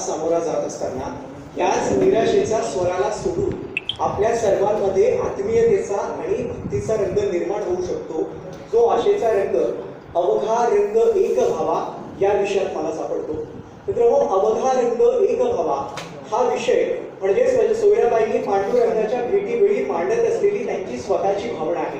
सामोरा जात असताना याच निराशेचा स्वराला सोडून आपल्या सर्वांमध्ये आत्मीयतेचा आणि भक्तीचा रंग निर्माण होऊ शकतो. जो आशेचा रंग अवघा रंग एक व्हावा या विषयात मला सापडतो. मित्रांनो अवघा रंग एक व्हावा हा विषय म्हणजेच म्हणजे सोयराबाईंनी पांडुरंगाच्या भेटीवेळी मांडत असलेली त्यांची स्वतःची भावना आहे.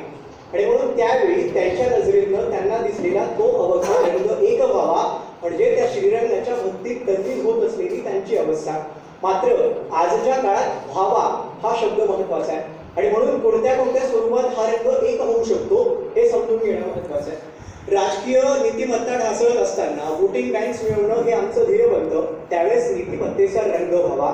आणि म्हणून त्यावेळी त्यांच्या नजरेनं त्यांना दिसलेला तो अवघा रंग एक व्हावा म्हणजे त्या श्रीरंगाच्या भक्तीत तल्लीन होत असलेली त्यांची अवस्था मात्र आजच्या काळात व्हावा हा शब्द महत्त्वाचा आहे. आणि म्हणून कोणत्या कोणत्या स्वरूपात हा रंग एक होऊ शकतो हे समजून घेणं महत्वाचं आहे. राजकीय नीतिमत्ता ढासळत असताना वोटिंग बँक्स मिळवणं हे आमचं ध्येय बनतं. त्यावेळेस नीतिमत्तेचा रंग व्हावा.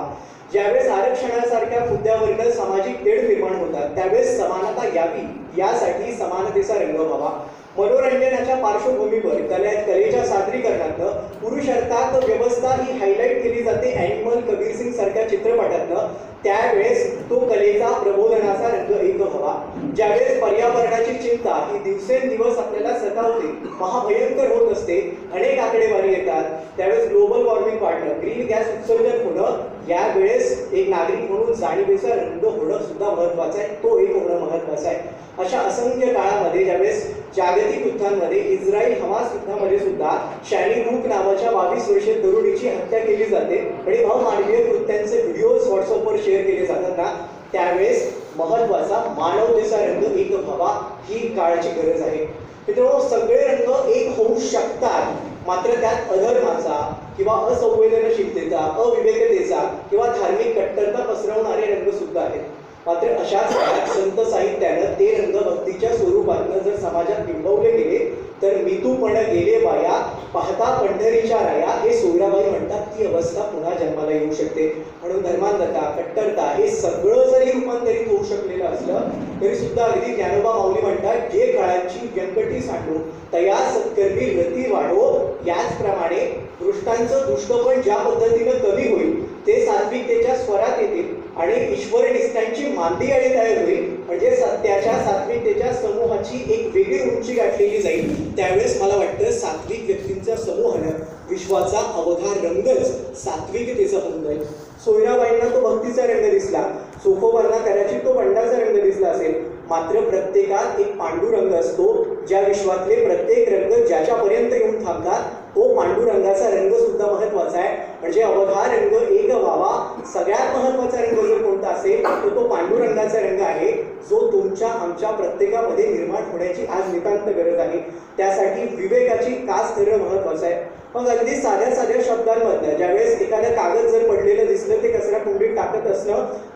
ज्यावेळेस आरक्षणासारख्या मुद्द्यावरनं सामाजिक तेढ निर्माण होतात त्यावेळेस समानता यावी. यासाठी समानतेचा रंग व्हावा. मनोरंजनाच्या पार्श्वभूमीवर कले कलेच्या सादरीकरणातनं पुरुष अर्थात व्यवस्था ही हायलाईट केली जाते अॅनिमल कबीर सिंग सारख्या चित्रपटातनं. त्यावेळेस तो कलेचा प्रबोधनाचा रंग एक व्हावा. ज्यावेळेस पर्यावरणाची चिंता ही दिवसेंदिवस आपल्याला सतावते महाभयंकर होत असते अनेक आकडेवारी येतात. त्यावेळेस ग्लोबल वॉर्मिंग वाढणं ग्रीन गॅस उत्सर्जन होणं. यावेळेस एक नागरिक म्हणून जाणीवेचा रंग होणं सुद्धा महत्वाचं आहे. तो एक महत्वाचं आहे. अशा असंख्य काळामध्ये ज्यावेळेस जागतिक युद्धांमध्ये इस्रायल हमास युद्धामध्ये सुद्धा शॅली रूक नावाच्या बावीस वर्षीय तरुणीची हत्या केली जाते आणि अमानवीय कृत्यांचे व्हिडिओज व्हॉट्सअपवर शेअर केले जातात ना त्यावेळेस महत्त्वाचा मानवतेचा रंग एक व्हावा ही काळाची गरज आहे. मित्रांनो सगळे रंग एक होऊ शकतात मात्र त्यात अधर्माचा किंवा असंवेदनशीलतेचा अविवेकतेचा किंवा धार्मिक कट्टरता पसरवणारे रंग सुद्धा आहेत. मात्र अशाच काळात संत साहित्यानं ते रंग भक्तीच्या स्वरूपातनं जर समाजात बिंबवले गेले तर मितूपण गेले बाया पाहता पंढरीच्या राया हे सोयराबाई म्हणतात ती अवस्था पुन्हा जन्माला येऊ शकते. म्हणून धर्मांधता कट्टरता हे सगळं जरी रूपांतरित होऊ शकलेलं असलं तरी सुद्धा अगदी ज्ञानोबा माऊली म्हणतात जे काळांची व्यंकटी सांडू तया सत्कर्मी रती वाढो. याचप्रमाणे दृष्टांचं दुष्टपण ज्या पद्धतीनं कमी होईल ते सात्विकतेच्या स्वरात येतील. आणि ईश्वर निष्ठांची मांदी आणि तयार होईल? म्हणजे सत्याच्या सात्विकतेच्या समूहाची एक वेगळी उंची गाठलेली जाईल. त्यावेळेस मला वाटतं सात्विक व्यक्तींच्या समूहानं विश्वाचा अवघा रंगच सात्विकतेचा होऊन जाईल सोयराबाईंना तो भक्तीचा रंग दिसला. सोफोबांना कदाचित तो बंडाचा रंग दिसला असेल. मात्र प्रत्येकात एक पांडुरंग असतो ज्या विश्वातले प्रत्येक रंग ज्याच्यापर्यंत येऊन थांबतात तो पांडुरंगाचा रंग सुद्धा महत्त्वाचा आहे. म्हणजे अवघा रंग एक व्हावा. सगळ्यात महत्त्वाचा रंग जर कोणता असेल तर तो पांडुरंगाचा रंग आहे. जो तुमच्या आमच्या प्रत्येकामध्ये निर्माण होण्याची आज नितांत गरज आहे. त्यासाठी विवेकाची कास करणं महत्वाचं आहे. मग अगदी साध्या साध्या शब्दांमधनं ज्यावेळेस एखादं कागद जर पडलेलं दिसलं ते कचरा कुंडीत टाकत असणं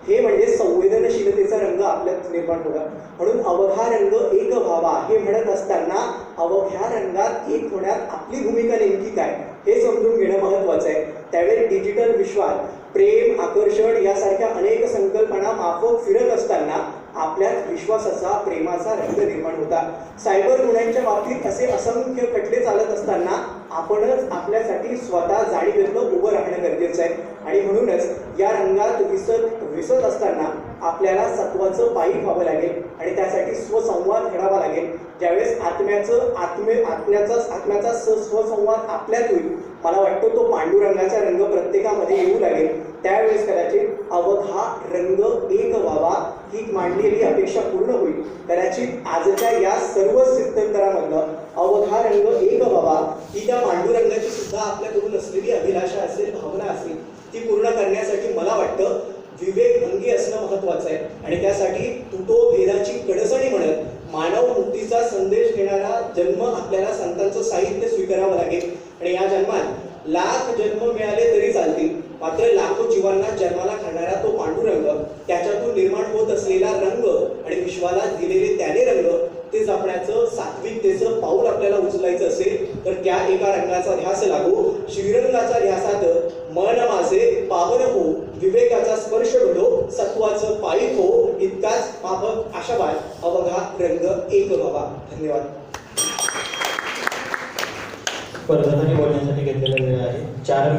हे म्हणजे संवेदनशीलतेचा रंग आपल्यात निर्माण होणार. म्हणून अवघा रंग एक व्हावा हे म्हणत असताना अवघ्या रंगात एक होण्यात आपली भूमिका नेमकी काय? हे समजून घेणं महत्त्वाचं आहे. त्यावेळी डिजिटल विश्वात प्रेम आकर्षण यासारख्या अनेक संकल्पना माफक फिरत असताना आपल्यात विश्वासाचा प्रेमाचा रंग निर्माण होता. सायबर गुन्ह्यांच्या बाबतीत असे असंख्य खटले चालत असताना आपणच आपल्यासाठी स्वतः जाणीवेतनं उभं राहणं गरजेचं आहे. आणि म्हणूनच या रंगात विसत विसत असताना आपल्याला सत्वाचं पायी व्हावं लागेल आणि त्यासाठी स्वसंवाद घडावा लागेल. ज्यावेळेस आत्म्याचं आत्मे आत्म्याचा आत्म्याचा स स्वसंवाद आपल्यात होईल मला वाटतं तो पांडुरंगाचा रंग प्रत्येकामध्ये येऊ लागेल. त्यावेळेस कदाचित अवघा रंग एक व्हावा ही मांडलेली अपेक्षा पूर्ण होईल. कदाचित आजच्या या सर्व स्थित्यंतरामधनं अवघा रंग एक व्हावा ही त्या पांडुरंगाची सुद्धा आपल्याकडून असलेली अभिलाषा असेल भावना असेल ती पूर्ण करण्यासाठी मला वाटतं विवेक अंगी असणं महत्वाचं आहे. आणि त्यासाठी तुटो भेदाची कडसणी म्हणत मानव मुक्तीचा संदेश घेणारा जन्म आपल्याला संतांचं साहित्य स्वीकारावं लागेल. आणि या जन्मात लाख जन्म मिळाले तरी चालतील. मात्र लाखो जीवांना जन्माला घालणारा तो पांडुरंग त्याच्यातून निर्माण होत असलेला रंग आणि विश्वाला दिलेले त्याने रंग ते जपण्याचं सात्विकतेचं पाऊल आपल्याला उचलायचं असेल तर त्या एका रंगाचा ध्यास लागू. श्रीरंगाचा ध्यासात मन माझे पावन हो विवेकाचा स्पर्श घडो सत्वाचं पायी हो इतकाच माफक बाय अवघा रंग एक व्हावा धन्यवाद. स्पर्धकांनी बोलण्यासाठी घेतलेला वेळ आहे. चार